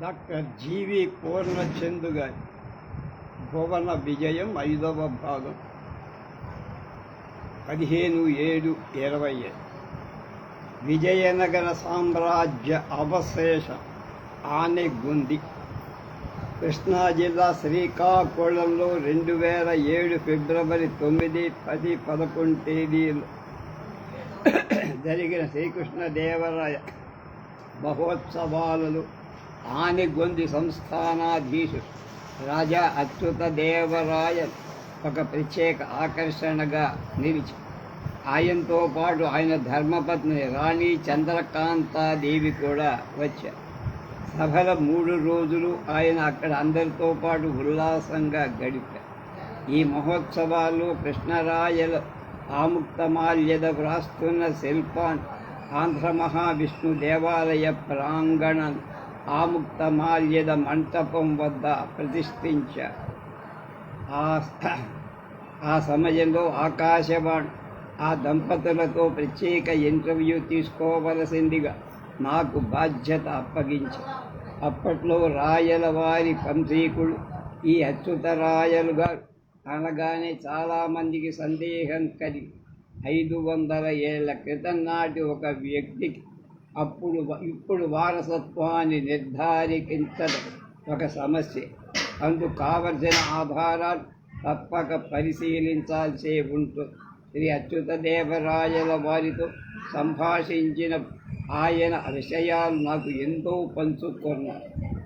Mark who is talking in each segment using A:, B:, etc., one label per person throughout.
A: Doctor జీవి పూర్ణచందు గారి భువన విజయం ఐదవ భాగం. పదిహేను ఏడు ఇరవై విజయనగర సామ్రాజ్య అవశేష ఆనెగుంది. కృష్ణా జిల్లా శ్రీకాకుళంలో రెండు వేల ఏడు ఫిబ్రవరి తొమ్మిది పది పదకొండు తేదీలు జరిగిన శ్రీకృష్ణదేవరాయ మహోత్సవాలలో ఆనిగొంది సంస్థానాధీశుడు రాజా అచ్యుత దేవరాయ ఒక ప్రత్యేక ఆకర్షణగా నిలిచి. ఆయనతో పాటు ఆయన ధర్మపత్ని రాణి చంద్రకాంతాదేవి కూడా వచ్చారు సభల మూడు రోజులు ఆయన అక్కడ అందరితో పాటు ఉల్లాసంగా గడిపారు ఈ మహోత్సవాల్లో కృష్ణరాయల ఆముక్తమాల్యద వ్రాస్తున్న శిల్పాన్ ఆంధ్ర మహావిష్ణు దేవాలయ ప్రాంగణం ఆముక్తమాల్యద మంటపం వద్ద ప్రతిష్ఠించారు ఆ ఆ సమయంలో ఆకాశవాణి ఆ దంపతులతో ప్రత్యేక ఇంటర్వ్యూ తీసుకోవలసిందిగా నాకు బాధ్యత అప్పగించారు అప్పట్లో రాయల వారి పంచీకుడు ఈ అచ్యుతరాయలు గారు అనగానే చాలామందికి సందేహం కలిగి ఐదు వందల ఏళ్ళ క్రితం నాటి ఒక వ్యక్తికి అప్పుడు ఇప్పుడు వారసత్వాన్ని నిర్ధారించడం ఒక సమస్య. అందుకు కావలసిన ఆధారాలు తప్పక పరిశీలించాల్సి ఉంటుంది శ్రీ అచ్యుతదేవరాయల వారితో సంభాషించిన ఆయన విషయాలు నాకు ఎంతో పంచుకున్నారు.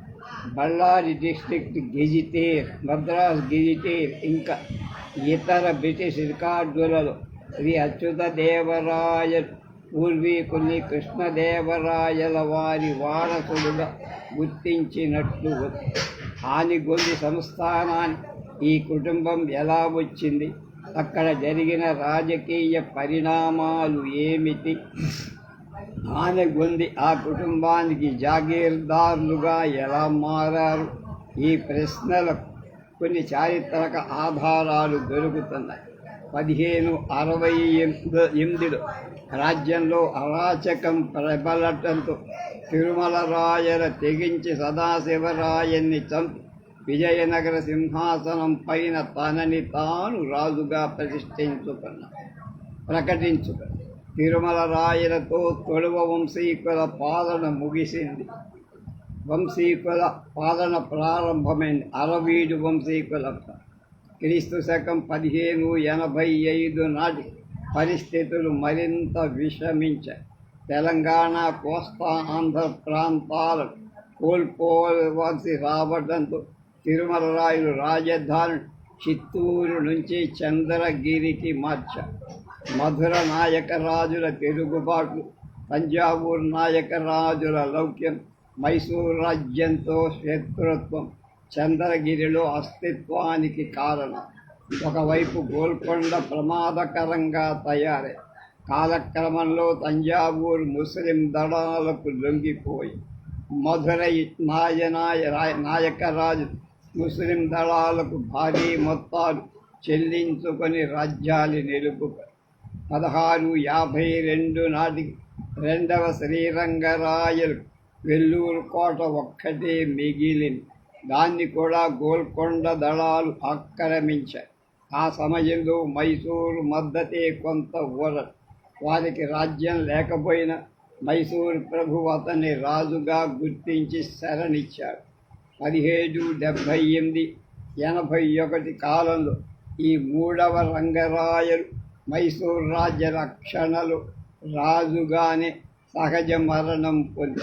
A: Bellary district gazetteer Madras gazetteer ఇంకా ఇతర బ్రిటిష్ రికార్డులలో శ్రీ అచ్యుతదేవరాయ పూర్వీకుని కృష్ణదేవరాయల వారి వారసుడుగా గుర్తించినట్లు ఆనిగొంది సంస్థానాన్ని ఈ కుటుంబం ఎలా వచ్చింది? అక్కడ జరిగిన రాజకీయ పరిణామాలు ఏమిటి? ఆనగొంది ఆ కుటుంబానికి జాగీర్దారులుగా ఎలా మారారు? ఈ ప్రశ్నలకు కొన్ని చారిత్రక ఆధారాలు దొరుకుతున్నాయి. పదిహేను అరవై ఎనిమిదిలో రాజ్యంలో అరాచకం ప్రబలటంతో తిరుమల రాయల తెగించి సదాశివరాయన్ని చంపి విజయనగర సింహాసనం పైన తనని తాను రాజుగా ప్రతిష్ఠించుకున్నాడు ప్రకటించుకున్నాడు తిరుమల రాయలతో తొలువ వంశీకుల పాలన ముగిసింది. వంశీకుల పాలన ప్రారంభమైంది. అరవీడు వంశీకుల క్రీస్తు శకం పదిహేను ఎనభై ఐదు నాటి పరిస్థితులు మరింత విషమించాయి తెలంగాణ కోస్తా ఆంధ్ర ప్రాంతాలు కోల్పోవలసి రావడంతో తిరుమల రాయలు రాజధాని చిత్తూరు నుంచి చంద్రగిరికి మార్చారు మధుర నాయకరాజుల తెలుగుబాటు తంజావూరు నాయకరాజుల లౌక్యం మైసూరు రాజ్యంతో శత్రుత్వం చంద్రగిరిలో అస్తిత్వానికి కారణం. ఒకవైపు గోల్కొండ ప్రమాదకరంగా తయారై కాలక్రమంలో తంజావూరు ముస్లిం దళాలకు లొంగిపోయి మధురై నాయనాయ నాయకరాజు ముస్లిం దళాలకు భారీ మొత్తాలు చెల్లించుకొని రాజ్యాలు నిలుపు పదహారు యాభై రెండు నాటికి రెండవ శ్రీరంగరాయలు వెల్లూరు కోట ఒక్కటే మిగిలింది. దాన్ని కూడా గోల్కొండ దళాలు ఆక్రమించాయి. ఆ సమయంలో మైసూరు మద్దతే కొంత ఊర వారికి రాజ్యం లేకపోయినా మైసూరు ప్రభు అతన్ని రాజుగా గుర్తించి శరణిచ్చాడు. పదిహేడు డెబ్భై ఎనిమిది ఎనభై ఒకటి కాలంలో ఈ మూడవ రంగరాయలు మైసూరు రాజ్య రక్షణలు రాజుగానే సహజ మరణం పొంది.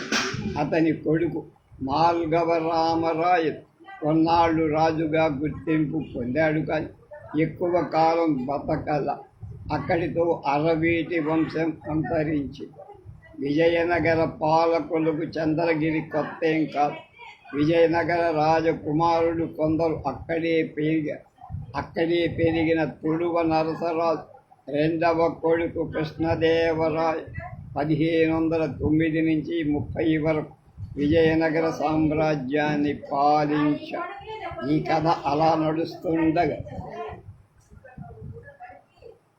A: అతని కొడుకు మాల్గవ రామరాయలు కొన్నాళ్ళు రాజుగా గుర్తింపు పొందాడు కానీ ఎక్కువ కాలం బతకల. అక్కడితో అరవీటి వంశం అంతరించి విజయనగర పాలకులకు చంద్రగిరి కొత్త ఏం కాదు. విజయనగర రాజకుమారుడు కొందరు అక్కడే పెరిగారు అక్కడే పెరిగిన తుడువ నరసరాజు రెండవ కొడుకు కృష్ణదేవరాయ పదిహేను వందల తొమ్మిది నుంచి ముప్పై వరకు విజయనగర సామ్రాజ్యాన్ని పాలించ ఈ కథ అలా నడుస్తుండగా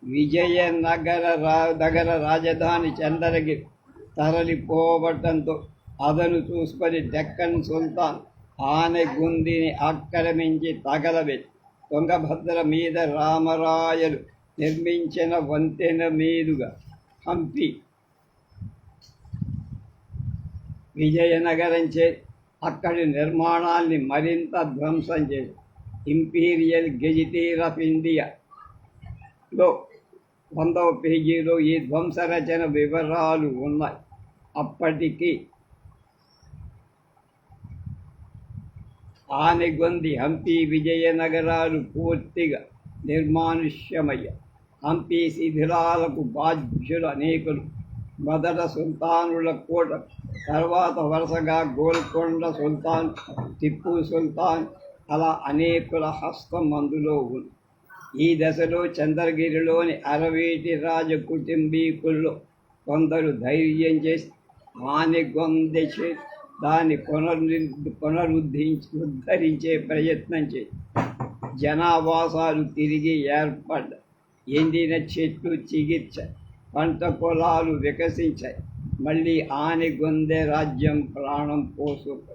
A: విజయనగర రా దగ్గర రాజధాని చందరగి తరలిపోవటంతో అదను చూసుకొని డెక్కన్ సుల్తాన్ ఆనె గుందిని ఆక్రమించి తగలబెట్టి తుంగభద్ర మీద రామరాయలు నిర్మించిన వంతెన మీదుగా హంపి విజయనగరం చే అక్కడి నిర్మాణాల్ని మరింత ధ్వంసం చేసి ఇంపీరియల్ గెజిటీర్ ఆఫ్ ఇండియాలో వందవ పేజీలో ఈ ధ్వంసరచన వివరాలు ఉన్నాయి. అప్పటికి ఆనెగొంది హంపి విజయనగరాలు పూర్తిగా నిర్మానుష్యమయ్య హంపి శిథిలాలకు బాధ్యులు అనేకులు. మొదట సుల్తానుల కోట తర్వాత వరుసగా గోల్కొండ సుల్తాన్ టిప్పు సుల్తాన్ అలా అనేకుల హస్తం అందులో ఉంది. ఈ దశలో చంద్రగిరిలోని అరవేటి రాజ కుటుంబీకుల్లో కొందరు ధైర్యం చేసి ఆనెగొందె దాన్ని పునర్ని పునరుద్ధరించి ఉద్ధరించే ప్రయత్నం చేసి జనావాసాలు తిరిగి ఏర్పడ్డ ఎండిన చెట్లు చికిత్స పంట పొలాలు వికసించాయి మళ్ళీ ఆనెగొందె రాజ్యం ప్రాణం పోసుకు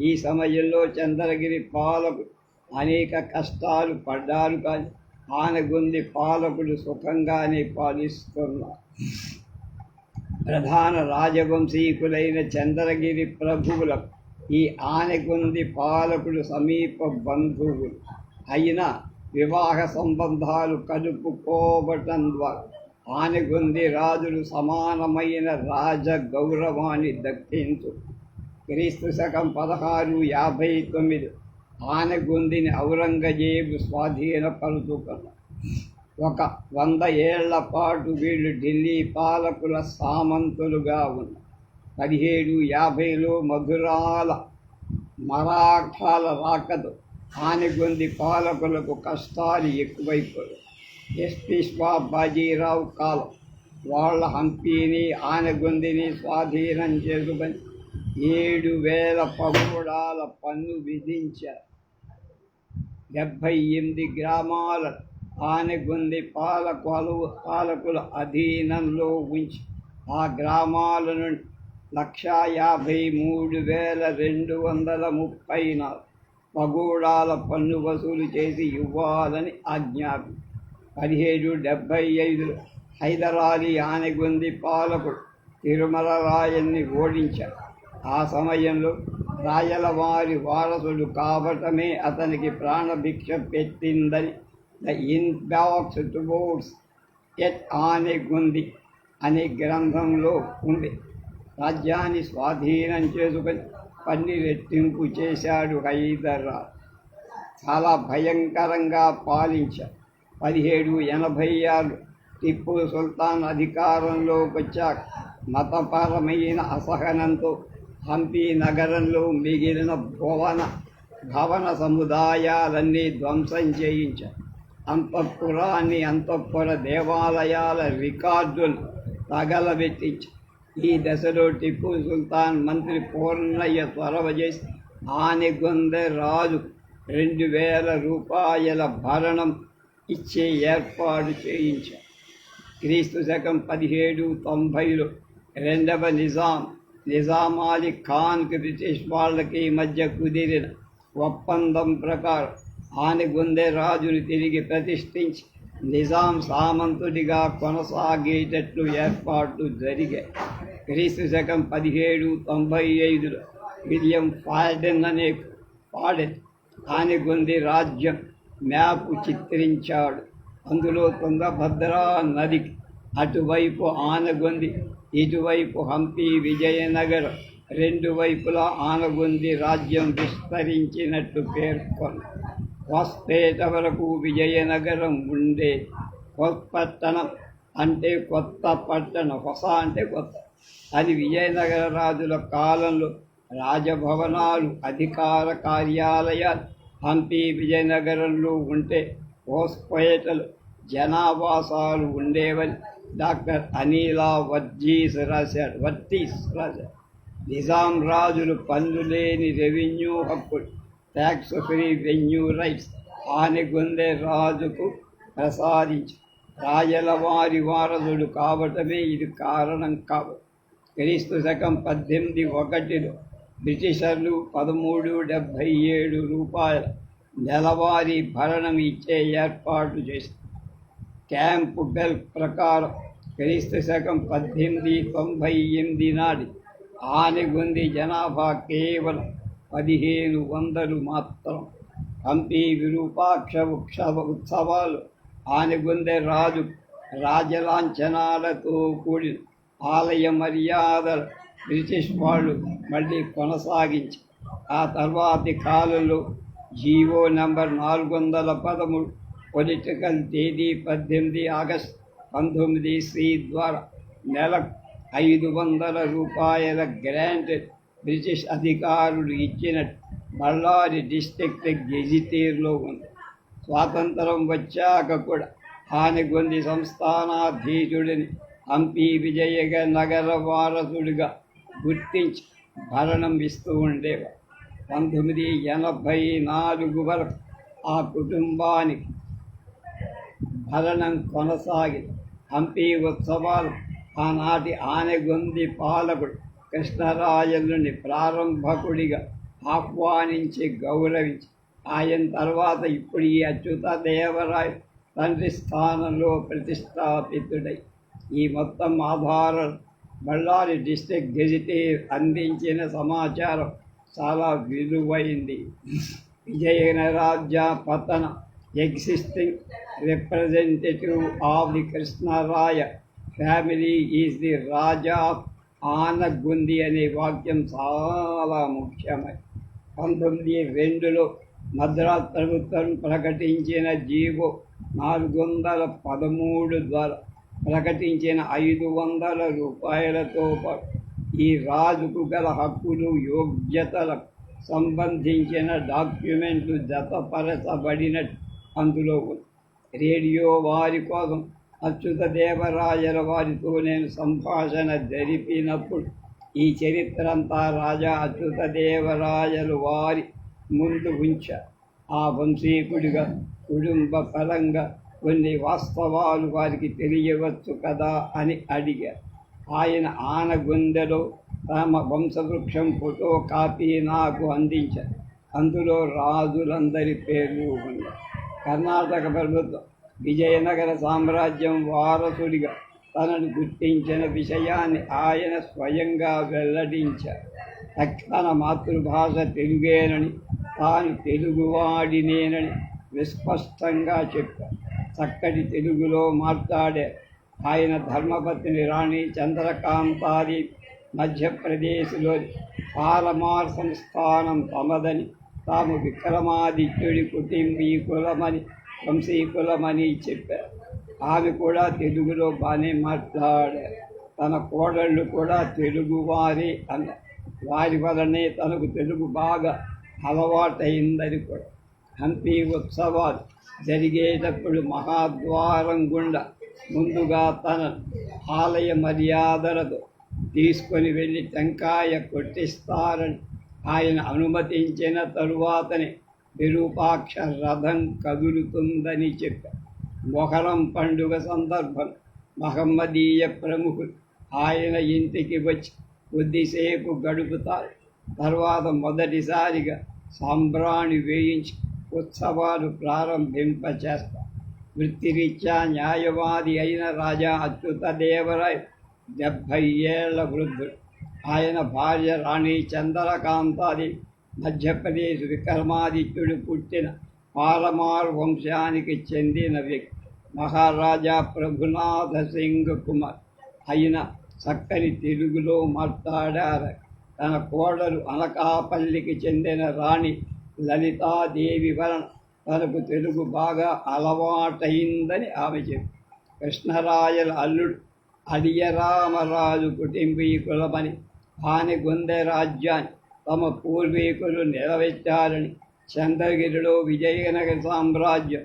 A: ఈ సమయంలో చంద్రగిరి పాలకు అనేక కష్టాలు పడ్డారు కానీ ఆనగుంది పాలకుడు సుఖంగానే పాలిస్తున్నారు ప్రధాన రాజవంశీకులైన చంద్రగిరి ప్రభువులకు ఈ ఆనగుంది పాలకుడు సమీప బంధువులు. అయిన వివాహ సంబంధాలు కలుపుకోవటం ద్వారా ఆనగుంది రాజులు సమానమైన రాజ గౌరవాన్ని దక్కించు. క్రీస్తు శకం పదహారు యాభై తొమ్మిది. ఆనగొందిని ఔరంగజేబు స్వాధీనపరుచుకున్నారు ఒక వంద ఏళ్ళ పాటు వీళ్ళు ఢిల్లీ పాలకుల సామంతులుగా ఉన్నారు పదిహేడు యాభైలో మధురాల మరాఠాల రాకతో ఆనగొంది పాలకులకు కష్టాలు ఎక్కువైపోయాయి. ఎస్పీస్వా బాజీరావు కాలం. వాళ్ళ హంపీని ఆనగొందిని స్వాధీనం చేసుకొని ఏడు వేల పగోడాల పన్ను విధించారు. డెబ్భై ఎనిమిది గ్రామాల ఆనెగొంది పాలకులు పాలకుల అధీనంలో ఉంచి ఆ గ్రామాల నుండి లక్షా యాభై మూడు వేల రెండు వందల ముప్పై నాలుగు పగోడాల పన్ను వసూలు చేసి ఇవ్వాలని ఆజ్ఞాపి పదిహేడు డెబ్భై ఐదు హైదరాలి ఆనగొంది పాలకుడు తిరుమల రాయన్ని ఓడించారు ఆ సమయంలో రాయలవారి వారసుడు కావటమే అతనికి ప్రాణభిక్ష పెట్టిందని ద ఇన్బాక్స్ టువోర్డ్స్ ఎట్ గుంది అనే గ్రంథంలో ఉంది. రాజ్యాన్ని స్వాధీనం చేసుకొని పన్ని రెట్టింపు చేశాడు హైదరాబాద్. చాలా భయంకరంగా పాలించాడు పదిహేడు ఎనభై ఆరు టిప్పు సుల్తాన్ అధికారంలోకి వచ్చాక మతపరమైన అసహనంతో హంపి నగరంలో మిగిలిన భవన భవన సముదాయాలన్నీ ధ్వంసం చేయించారు అంతఃపురాన్ని అంతఃపుర దేవాలయాల రికార్డులు తగలబెట్టించారు ఈ దశలో టిప్పు సుల్తాన్ మంత్రి పూర్ణయ్య త్వరవ చేసి ఆనెగొంద రాజు రెండు వేల రూపాయల భరణం ఇచ్చే ఏర్పాటు చేయించారు క్రీస్తు శకం పదిహేడు తొంభైలో రెండవ నిజాం నిజామాలి ఖాన్కి బ్రిటిష్ వాళ్ళకి మధ్య కుదిరిన ఒప్పందం ప్రకారం ఆనెగొందె రాజుని తిరిగి ప్రతిష్ఠించి నిజాం సామంతుడిగా కొనసాగేటట్లు ఏర్పాట్లు జరిగాయి. క్రీస్తు శకం పదిహేడు తొంభై ఐదులో విలియం ఫాల్డెన్ అనే ఫాడెన్ ఆనెగొంది రాజ్యం మ్యాప్ చిత్రించాడు. అందులో తుంగభద్రా నదికి అటువైపు ఆనగొంది ఇటువైపు హంపి విజయనగరం రెండు వైపులా ఆనగొంది రాజ్యం విస్తరించినట్టు పేర్కొంది. వస్తేట వరకు విజయనగరం ఉండే కొత్తపట్టణం అంటే కొత్త పట్టణం హొస అంటే కొత్త. అది విజయనగర రాజుల కాలంలో రాజభవనాలు అధికార కార్యాలయాలు హంపి విజయనగరంలో ఉంటే హోస్పేటలు జనావాసాలు ఉండేవని డాక్టర్ అనిలా వర్జీస్ రాశాడు వర్తీస్ రాశాడు నిజాం రాజులు పన్ను లేని రెవెన్యూ హక్కులు. Tax free revenue rights. Anegondi రాజుకు ప్రసాదించి. రాజల వారి వారసుడు కావటమే ఇది కారణం కావు. క్రీస్తు శకం పద్దెనిమిది ఒకటిలో బ్రిటిషర్లు పదమూడు డెబ్భై ఏడు రూపాయల నెలవారీ భరణం ఇచ్చే ఏర్పాటు చేశారు. క్యాంపు బెల్ ప్రకారం క్రీస్తు శకం పద్దెనిమిది తొంభై ఎనిమిది నాటి ఆనిగుంది జనాభా కేవలం పదిహేను వందలు మాత్రం. హంపి విరూపాక్ష ఉత్సవ ఉత్సవాలు ఆనెగొందె రాజు రాజలాంఛనాలతో కూడిన ఆలయ మర్యాదలు బ్రిటిష్ వాళ్ళు మళ్ళీ కొనసాగించి ఆ తర్వాతి కాలంలో జీవో నంబర్ నాలుగు వందల పదమూడు పొలిటికల్ తేదీ పద్దెనిమిది ఆగస్ట్ పంతొమ్మిది సి ద్వారా నెలకు ఐదు వందల రూపాయల గ్రాంట్ బ్రిటిష్ అధికారులు ఇచ్చిన బళ్ళారి డిస్ట్రిక్ట్ గెజిటీర్లో ఉంది. స్వాతంత్రం వచ్చాక కూడా హానిగొంది సంస్థానాధీశుడిని హంపి విజయగ నగర వారసుడిగా గుర్తించి భరణం ఇస్తూ ఉండేవారు. పంతొమ్మిది ఎనభై నాలుగు వరకు ఆ కుటుంబానికి భరణం కొనసాగి హంపి ఉత్సవాలు ఆనాటి ఆనెగొంది పాలకుడు కృష్ణరాయలుని ప్రారంభకుడిగా ఆహ్వానించి గౌరవించి ఆయన తర్వాత ఇప్పుడు ఈ అచ్యుత దేవరాయ తండ్రి స్థానంలో ప్రతిష్టాపితుడై ఈ మొత్తం ఆధారం బళ్ళారి డిస్ట్రిక్ట్ గెజిటేర్ అందించిన సమాచారం చాలా విలువైంది. విజయనగరాజ్య పతన existing representative of the Krishnaraya family is the raja of Anegundi అనే వాక్యం చాలా ముఖ్యమై. పంతొమ్మిది రెండులో మద్రాస్ ప్రభుత్వం ప్రకటించిన జీవో నాలుగు వందల పదమూడు ద్వారా ప్రకటించిన ఐదు వందల రూపాయలతో పాటు ఈ రాజుకు గల హక్కులు యోగ్యతలకు సంబంధించిన డాక్యుమెంట్లు జతపరచబడినట్టు అందులో రేడియో వారి కోసం అచ్యుత దేవరాయల వారితో నేను సంభాషణ జరిపినప్పుడు ఈ చరిత్ర అంతా రాజా అచ్యుత దేవరాయలు వారి ముందు ఉంచా. ఆ వంశీకుడిగా కుటుంబ పరంగా కొన్ని వాస్తవాలు వారికి తెలియవచ్చు కదా అని అడిగారు ఆయన ఆనగుందెలో తమ వంశవృక్షం ఫోటో కాపీ నాకు అందించారు అందులో రాజులందరి పేర్లు ఉన్నాయి. కర్ణాటక ప్రభుత్వం. విజయనగర సామ్రాజ్యం వారసుడిగా తనను గుర్తించిన విషయాన్ని ఆయన స్వయంగా వెల్లడించారు. తన మాతృభాష తెలుగేనని తాను తెలుగువాడినేనని విస్పష్టంగా చెప్పారు. చక్కటి తెలుగులో మాట్లాడే ఆయన ధర్మపత్ని రాణి చంద్రకాంతాది మధ్యప్రదేశ్లోని పాలమార్ సంస్థానం తమదని తాము విక్రమాదిత్యుడి కుటుంబీకులమని వంశీకులమని చెప్పారు. ఆమె కూడా తెలుగులో బాగానే మాట్లాడారు. తన కోడళ్ళు కూడా తెలుగువారి అన్న వారి వలనే తనకు తెలుగు బాగా అలవాటైందని కూడా. హంపి ఉత్సవాలు జరిగేటప్పుడు మహాద్వారం గుండా ముందుగా తన ఆలయ మర్యాదలతో తీసుకొని వెళ్ళి టెంకాయ కొట్టిస్తారని ఆయన అనుమతించిన తరువాతనే విరూపాక్ష రథం కదులుతుందని చెప్పారు. మొహరం పండుగ సందర్భం మహమ్మదీయ ప్రముఖులు ఆయన ఇంటికి వచ్చి కొద్దిసేపు గడుపుతారు. తర్వాత మొదటిసారిగా సాంబ్రాణి వేయించి ఉత్సవాలు ప్రారంభింపచేస్తారు. వృత్తిరీత్యా న్యాయవాది అయిన రాజా అచ్యుత దేవరాయ్ డెబ్భై ఏళ్ళ వృద్ధుడు. ఆయన భార్య రాణి చంద్రకాంతాది మధ్యప్రదేశ్ విక్రమాదిత్యుడు పుట్టిన పాలమార్ వంశానికి చెందిన వ్యక్తి. మహారాజా ప్రభునాథ సింగ్ కుమార్ అయిన చక్కని తెలుగులో మాట్లాడారు. తన కోడలు అనకాపల్లికి చెందిన రాణి లలితాదేవి వలన తనకు తెలుగు బాగా అలవాటైందని ఆమె చెప్పి. కృష్ణరాయల అల్లుడు అడియరామరాజు కుటుంబీకులమని ఆని గొందె రాజ్యాన్ని తమ పూర్వీకులు నిలబెట్టారని చంద్రగిరిలో విజయనగర సామ్రాజ్యం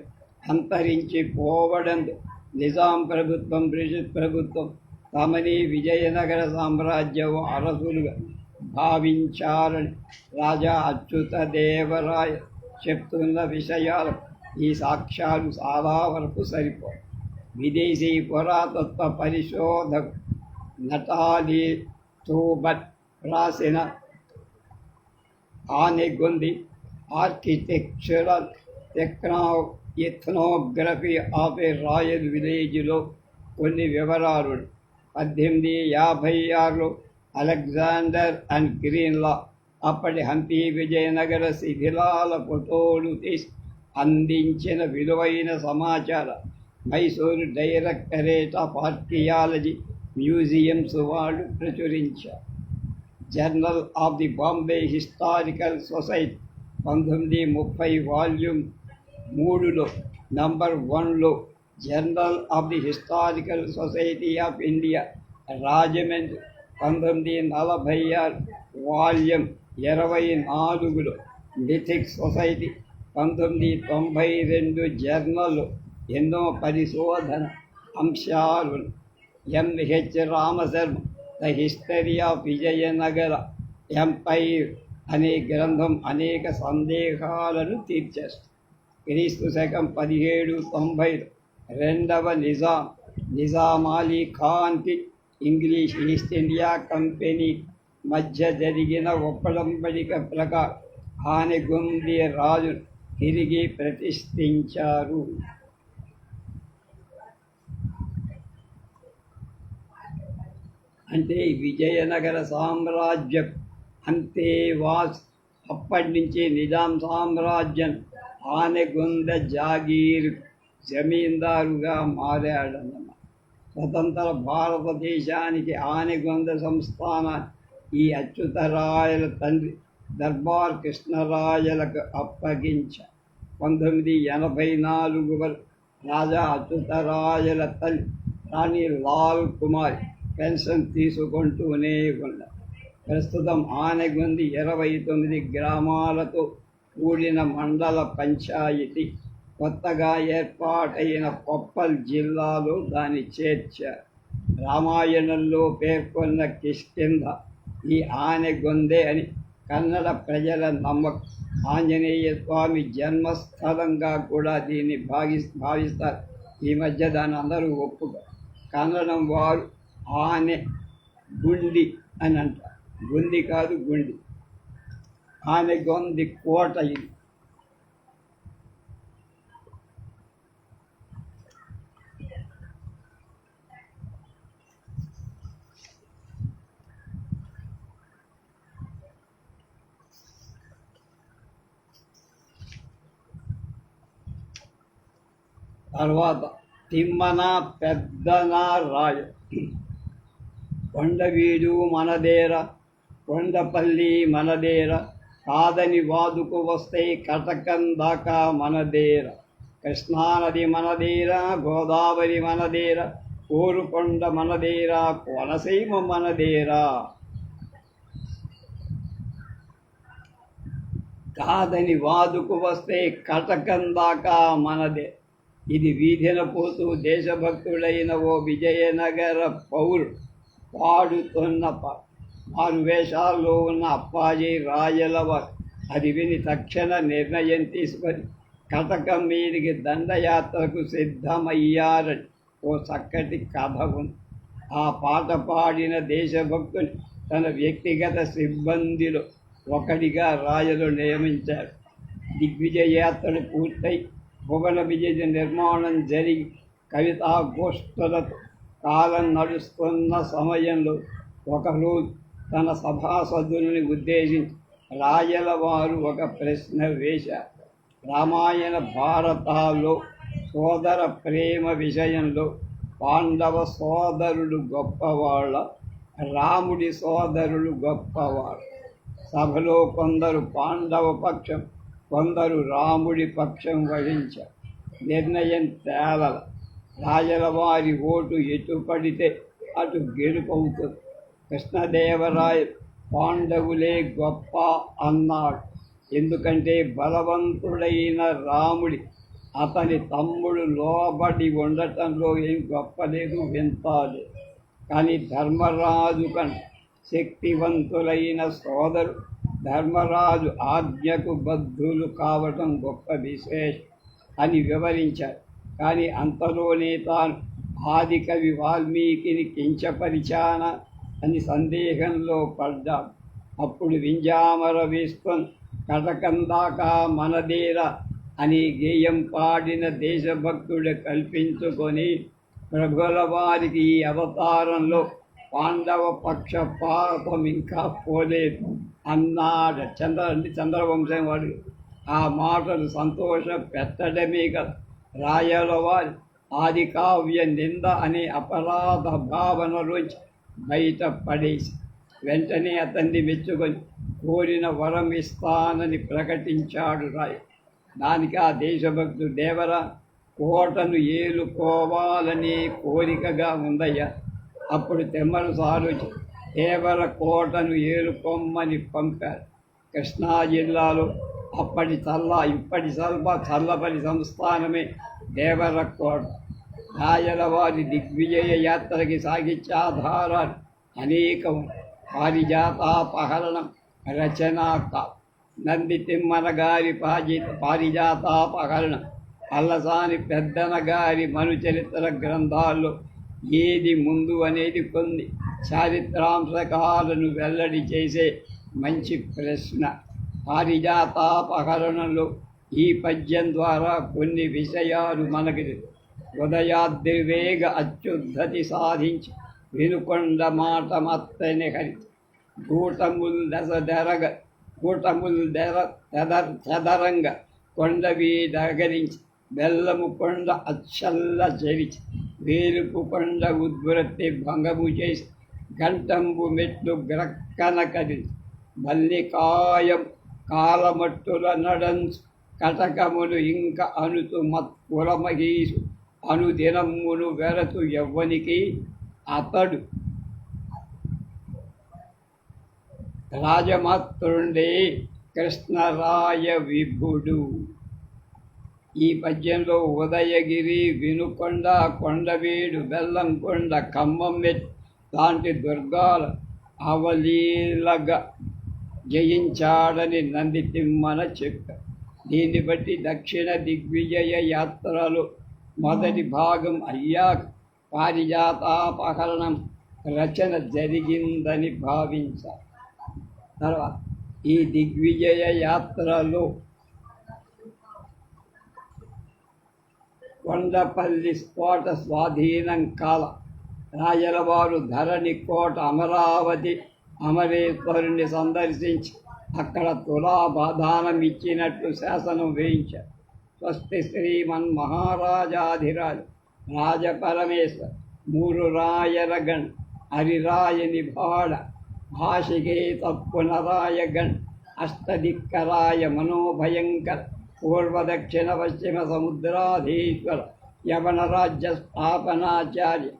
A: అంతరించి పోవడంతో నిజాం ప్రభుత్వం బ్రిటిష్ ప్రభుత్వం తమని విజయనగర సామ్రాజ్యం అరసులుగా భావించారని రాజా అచ్యుత దేవరాయ చెప్తున్న విషయాలు ఈ సాక్ష్యాలు చాలా వరకు సరిపో విదేశీ పురాతత్వ పరిశోధకు నటాలి అక్టోబర్ రాసిన Anegondi architectural techno ethnography of a royal విలేజ్లో కొన్ని వివరాలు. పద్దెనిమిది యాభై ఆరులో అలెగ్జాండర్ అండ్ గ్రీన్లా అప్పటి హంపి విజయనగర శిథిలాల ఫోటోలు తీసి అందించిన విలువైన సమాచారం. Mysore directorate of archaeology museums వాళ్ళు ప్రచురించారు. Journal of the Bombay historical society పంతొమ్మిది ముప్పై వాల్యూమ్ మూడులో నంబర్ వన్లో journal of the historical society of India Rajahmundry పంతొమ్మిది నలభై ఆరు వాల్యూమ్ ఇరవై నాలుగులో మిథిక్ సొసైటీ పంతొమ్మిది తొంభై రెండు జర్నల్ ఎన్నో పరిశోధన అంశాలు M H Ramasharma the history of Vijayanagara empire అనే గ్రంథం అనేక సందేహాలను తీర్చేస్తుంది. క్రీస్తు శకం పదిహేడు తొంభై రెండవ నిజాం నిజాం అలీ ఖాన్కి ఇంగ్లీష్ ఈస్ట్ ఇండియా కంపెనీ మధ్య జరిగిన ఒప్పడంబడిక ప్రకారం ఆనెగుంది రాజు తిరిగి ప్రతిష్ఠించారు. అంటే విజయనగర సామ్రాజ్యం అంతేవాస్ అప్పటి నుంచి నిజాం సామ్రాజ్యం ఆనెగుంద జాగీర్ జమీందారుగా మారాడన్నమాట. స్వతంత్ర భారతదేశానికి ఆనెగొంద సంస్థాన ఈ అచ్యుతరాయల తండ్రి దర్బార్ కృష్ణరాయలకు అప్పగించ. పంతొమ్మిది ఎనభై నాలుగు వరకు రాజా అచ్యుతరాయల తల్లి రాణి లాల్ కుమార్ పెన్షన్ తీసుకుంటూనే ఉన్నారు ప్రస్తుతం ఆనగొంది ఇరవై తొమ్మిది గ్రామాలతో కూడిన మండల పంచాయతీ కొత్తగా ఏర్పాటైన కొప్పల్ జిల్లాలో దాన్ని చేర్చారు రామాయణంలో పేర్కొన్న కిష్కింద ఈ ఆనెగొందే అని కన్నడ ప్రజల నమ్మకం. ఆంజనేయ స్వామి జన్మస్థలంగా కూడా దీన్ని భావి భావిస్తారు. ఈ మధ్య దాన్ని అందరూ ఒప్పుకో కన్నడం వారు ఆనె గుండి అని అంటారు గుండి కాదు గుండి. ఆమె గొంది కోట ఇది. తర్వాత తిమ్మన పెద్దన రాయ కొండవీడు మనదేర కొండపల్లి మనదేర కాదని వాదుకు వస్తే కటకం దాకా మనదేర. కృష్ణానది మనదేర గోదావరి మనదేర కోరుకొండ మనదేర కోనసీమ మనదేరా. కాదని వాదుకు వస్తే కటకం దాకా మనదే. ఇది వీధిన పోతూ దేశభక్తుడైన ఓ విజయనగర పౌరుడు. పాడుతున్న ప- మారు వేషాల్లో ఉన్న అప్పాజీ రాయలవ అది విని తక్షణ నిర్ణయం తీసుకొని కటకం మీదికి దండయాత్రకు సిద్ధమయ్యారని ఓ చక్కటి కథ ఉంది. ఆ పాట పాడిన దేశభక్తుని తన వ్యక్తిగత సిబ్బందిలో ఒకడిగా రాయలు నియమించారు. దిగ్విజయ యాత్రలు పూర్తయి భువన విజయ నిర్మాణం జరిగి కవితాగోష్ఠులతో కాలం నడుస్తున్న సమయంలో ఒకరు తన సభాసదుల్ని ఉద్దేశించి రాయల వారు ఒక ప్రశ్న వేశారు రామాయణ భారతాల్లో సోదర ప్రేమ విషయంలో పాండవ సోదరులు గొప్పవాళ్ళ రాముడి సోదరులు గొప్పవాళ్ళు. సభలో కొందరు పాండవ పక్షం కొందరు రాముడి పక్షం వహించారు నిర్ణయం తేలల. రాజల వారి ఓటు ఎటు పడితే అటు గెలుపవుతుంది కృష్ణదేవరాయ పాండవులే గొప్ప అన్నాడు. ఎందుకంటే బలవంతుడైన రాముడి అతని తమ్ముడు లోబడి ఉండటంలో ఏం గొప్ప లేదు వింత కానీ ధర్మరాజు కన్నా శక్తివంతులైన సోదరు ధర్మరాజు ఆజ్ఞకు బద్ధులు కావటం గొప్ప విశేషం అని వివరించారు. కానీ అంతలోనే తాను ఆది కవి వాల్మీకిని కించపరిచాన అని సందేహంలో పడ్డాడు. అప్పుడు వింజామర వేసుకొని కటకందాకా మనదేర మనదేరా అని గేయం పాడిన దేశభక్తుడు కల్పించుకొని ప్రభుల వారికి ఈ అవతారంలో పాండవ పక్ష పాపం ఇంకా పోలేదు. అన్నాడు చంద్ర చంద్రవంశం వాడు. ఆ మాటలు సంతోష పెట్టడమే కదా. రాయల వారి ఆది కావ్య నింద అనే అపరాధ భావనలోంచి బయట పడేసి వెంటనే అతన్ని మెచ్చుకొని కోరిన వరం ఇస్తానని ప్రకటించాడు రాయ్. దానికి ఆ దేశభక్తుడు దేవరా కోటను ఏలుకోవాలనే కోరికగా ఉందయ్యా. అప్పుడు తెమ్మల సాలోచి దేవర కోటను ఏలుకోమ్మని పంపారు. కృష్ణా జిల్లాలో అప్పటి చల్ల ఇప్పటి స్వల్ప చల్లపల్లి సంస్థానమే దేవర కోట రాయల వారి దిగ్విజయ యాత్రకి సాగించే అనేకం. పారిజాతాపహరణం రచనాక నంది తిమ్మన గారి పాజి పారిజాతాపహరణం అల్లసాని పెద్దన గారి మనుచరిత్ర గ్రంథాల్లో ఏది ముందు అనేది కొన్ని. చారిత్రాంశకాలను వెల్లడి చేసే మంచి ప్రశ్న. పారిజాతాపహరణంలో ఈ పద్యం ద్వారా కొన్ని విషయాలు మనకి హృదయాద్రివేగ అత్యుద్ధతి సాధించి వినుకొండ మాట మత్తని హరి. కూటముల్ దశ దెరగ కూటముల్ దెర తెదర్ తెదరంగ కొండ దగరించి బెల్లము కొండ అచ్చల్ల చెరిచి వేలుపు కొండ ఉద్వృత్తి భంగము చేసి గంటంబు మెట్లు గ్రక్కన కదిలి మల్లికాయం కాలమట్టుల నడన్స్ కటకములు ఇంక అనుతు మత్పురమహీసు అనుదినమును వెరతు ఎవ్వనికి అతడు. రాజమాత్రుండే కృష్ణరాయ విభుడు. ఈ పద్యంలో ఉదయగిరి వినుకొండ కొండవీడు బెల్లంకొండ ఖమ్మం లాంటి దుర్గాల అవలీలగా జయించాడని నంది తిమ్మన చెప్పారు దీన్ని బట్టి దక్షిణ దిగ్విజయ యాత్రలో మొదటి భాగం అయ్యాక పారిజాతాపహరణం రచన జరిగిందని భావించారు తర్వాత ఈ దిగ్విజయ యాత్రలో కొండపల్లి స్ఫోట స్వాధీనం కాల. రాయలవారు ధరణి కోట అమరావతి అమరేశ్వరుని సందర్శించి అక్కడ తులాబాధానం ఇచ్చినట్లు శాసనం వేయించారు. స్వస్తి శ్రీమన్ మహారాజాధిరాజు రాజపరమేశ్వర్ మూడు రాయరగణ్ హరిరాయని భాడ భాషికే తప్పునరాయగణ్ అష్టదిక్కరాయ మనోభయంకర పూర్వ దక్షిణ పశ్చిమ సముద్రాధీశ్వర యవన రాజ్య స్థాపనాచార్య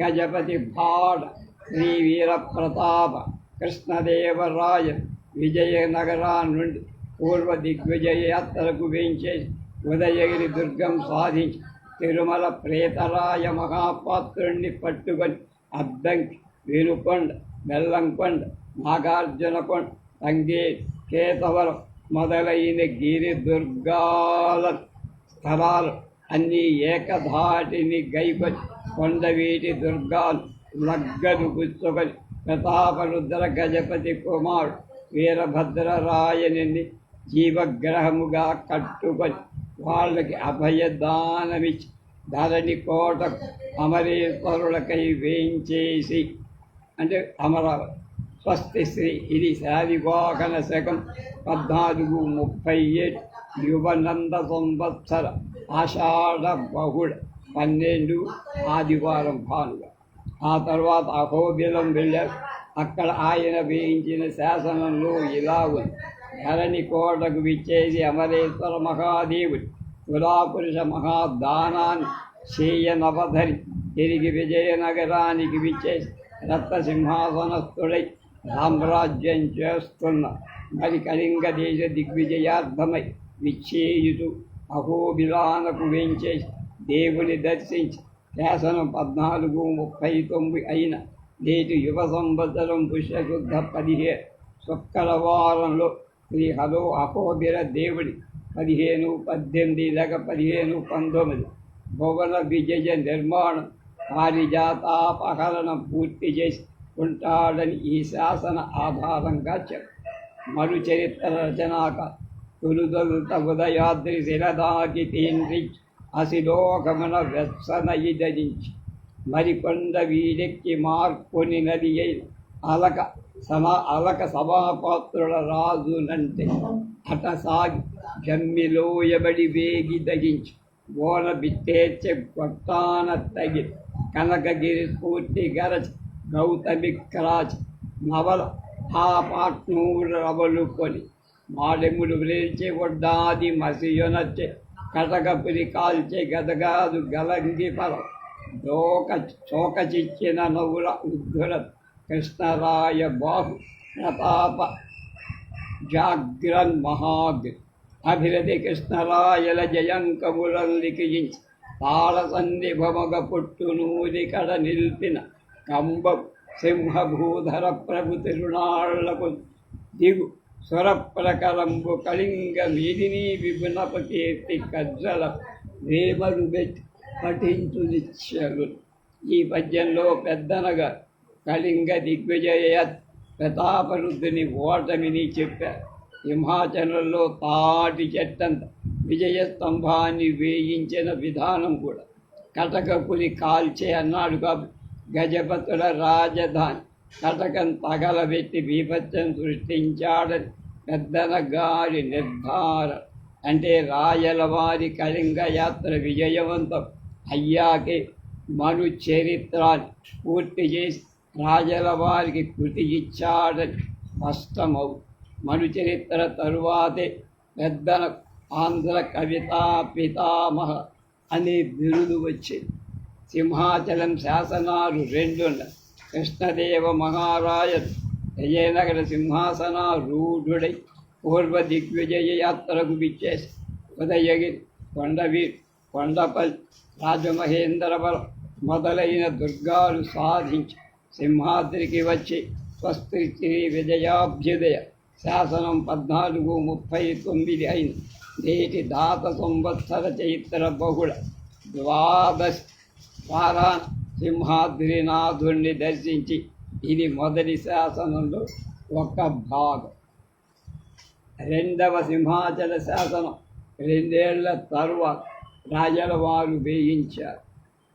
A: గజపతి భాడ శ్రీ వీరప్రతాప కృష్ణదేవరాయ విజయనగరా నుండి పూర్వ దిగ్విజయ యాత్రకు వేయించేసి ఉదయగిరి దుర్గం సాధించి తిరుమల ప్రేతరాయ మహాపాత్రుణ్ణి పట్టుకొని అద్దంకి వేణుకొండ బెల్లంకొండ నాగార్జునకొండ తంగే కేతవరం మొదలైన గిరి దుర్గాల స్థలాలు అన్నీ ఏకధాటిని గైకొని కొండవీటి దుర్గాలు లగ్గను గుచ్చుకొని ప్రతాపరుద్ర గజపతి కుమారుడు వీరభద్రరాయని జీవగ్రహముగా కట్టుకొని వాళ్ళకి అభయదానమిచ్చి ధరణి కోట అమరేశ్వరులకై వేయించేసి అంటే అమరావతి స్వస్తి శ్రీ ఇది శాలివాహన శకం పద్నాలుగు ముప్పై ఏడు యువనంద సంవత్సర ఆషాఢ బహుళ పన్నెండు ఆదివారం భానుగా. ఆ తర్వాత అహోబిలం వెళ్ళారు అక్కడ ఆయన వేయించిన శాసనంలో ఇలా ఉంది. ధరణి కోటకు విచ్చేది అమరేశ్వర మహాదేవుడు. పురాపురుష మహాదానాన్ని చేయనవధరి తిరిగి విజయనగరానికి విచ్చేసి రత్నసింహాసనస్థుడై సామ్రాజ్యం చేస్తున్న మరి కళింగ దేశ దిగ్విజయార్థమై విచ్చేయుతూ అహోబిలానకు వేంచేసి దేవుని దర్శించి శాసనం పద్నాలుగు ముప్పై తొమ్మిది అయిన నేటి యువ సంవత్సరం పుష్యశుద్ధ పదిహేను శుక్రవారంలో శ్రీ హలో అహోబిర దేవుడి పదిహేను పద్దెనిమిది లేక పదిహేను పంతొమ్మిది. భువన విజయ నిర్మాణం పారిజాతాపహరణం పూర్తి చేసి ఉంటాడని ఈ శాసన ఆధారంగా చెప్ మరు చరిత్ర రచనాక తొలుదొలుత ఉదయాద్రి శిరదాకి తీండ్రి అశిలోకమున వెత్సన ఇదరించి మరికొండ వీడెక్కి మార్కొని నది అలక సమా అలక సభాపాత్రుల రాజునంటే అట సాగి గమ్మిలోయబడి వేగి దగించి ఓన బిత్తేచ్చే కొట్టాన తగి కనకగిరి స్ఫూర్తి గరచ గౌతమి క్రాచ నవల ఆ పాట్నూరు రవలుకొని మాడెములు వ్రేల్చే ఒడ్డాది మసియొనచ్చే కటకపురి కాల్చే గదగాదు గలంగి పరం దోక చోకచిచ్చిన నవ్వుల ఉద్ధుల కృష్ణరాయ బాహు ప్రతాప జాగ్రన్ మహాగ్ అభిరతి కృష్ణరాయల జయంకములను లిఖించి తాళ సంధిభమగ పుట్టునూరి కడ నిల్పిన కంబం సింహభూధర ప్రభు తిరునాళ్ళకు దిగు. స్వరప్రకరంబు కళింగ వీధిని విపునపకీర్తి కజ్జల వేమరు పఠించు నిత్యలు ఈ పద్యంలో పెద్దనగా కళింగ దిగ్విజయ ప్రతాపరుద్ధిని ఓటమిని చెప్పారు హిమాచలంలో తాటి చెట్టంత విజయ స్తంభాన్ని వేయించిన విధానం కూడా. కటకపులి కాల్చే అన్నాడు కాబట్టి గజపతుల రాజధాని. కటకం తగలబెట్టి బీభత్సం సృష్టించాడని పెద్దన గారి నిర్ధారణ అంటే రాయలవారి కళింగ యాత్ర విజయవంతం అయ్యాకే మను చరిత్రాన్ని పూర్తి చేసి రాజల వారికి కృతి ఇచ్చాడని స్పష్టమవు మను చరిత్ర తరువాతే పెద్దన ఆంధ్ర కవితా పితామహ అనే బిరుదు వచ్చింది. సింహాచలం శాసనాలు రెండున్న కృష్ణదేవ మహారాజు విజయనగర సింహాసనారూఢుడై పూర్వ దిగ్విజయ యాత్రకు విచ్చేసి ఉదయగిరి కొండవీర్ కొండపల్లి రాజమహేంద్రవరం మొదలైన దుర్గాలు సాధించి సింహాద్రికి వచ్చి స్వస్తి శ్రీ విజయాభ్యుదయ శాసనం పద్నాలుగు ముప్పై తొమ్మిది అయింది నేటి దాత సంవత్సర చైత్ర బహుళ ద్వాదశ వారాన సింహాద్రినాథుణ్ణి దర్శించి ఇది మొదటి శాసనంలో ఒక భాగం. రెండవ సింహాచల శాసనం. రెండేళ్ళ తరువాత రాజల వారు వేయించారు.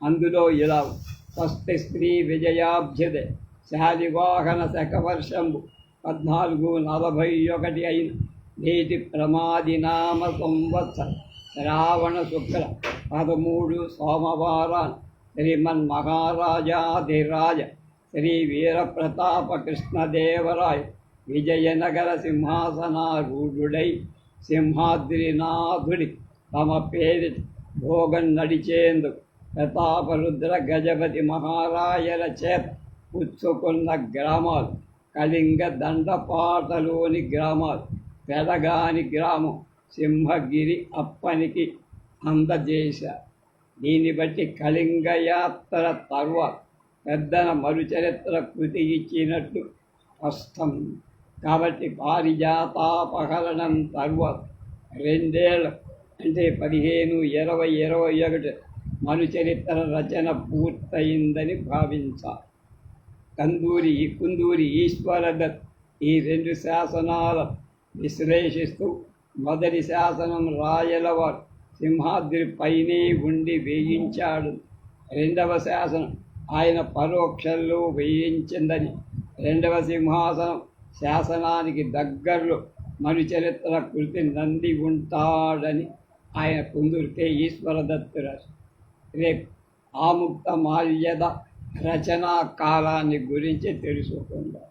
A: అందులో ఇలా స్వస్తి స్త్రీ విజయాభ్యుద శాలివాహన శకవర్షంబు పద్నాలుగు నలభై ఒకటి అయిన నేటి ప్రమాదినామ సంవత్సర శ్రావణ శుక్ల పదమూడు సోమవారాన్ శ్రీమన్ మహారాజాధిరాజ శ్రీ వీరప్రతాప కృష్ణదేవరాయ్ విజయనగర సింహాసనారూఢుడై సింహాద్రినాథుడి తమ పేరి భోగం నడిచేందుకు ప్రతాపరుద్ర గజపతి మహారాయల చేత పుచ్చుకున్న గ్రామాలు కళింగ దండపాటలోని గ్రామాలు పెదగాని గ్రామం సింహగిరి అప్పనికి అందజేశారు దీన్ని బట్టి కళింగ యాత్ర తరువాత పెద్దన మరుచరిత్ర కృతి ఇచ్చినట్టు స్పష్టం. కాబట్టి పారిజాతాపహరణం తర్వాత రెండేళ్ళ అంటే పదిహేను ఇరవై ఇరవై ఒకటి మనుచరిత్ర రచన పూర్తయిందని భావించాలి కందూరి కుందూరి ఈశ్వరదత్ ఈ రెండు శాసనాల విశ్లేషిస్తూ మొదటి శాసనం రాయలవారు సింహాద్రి పైనే ఉండి వేయించాడు. రెండవ శాసనం ఆయన పరోక్షలు వేయించిందని రెండవ సింహాసనం శాసనానికి దగ్గరలో మనుచరిత్ర కృతి నంది ఉంటాడని ఆయన కుందూరికే ఈశ్వరదత్తు రాశారు రేపు ఆముక్త మాల్యద రచనా కాలాన్ని గురించి తెలుసుకుందాం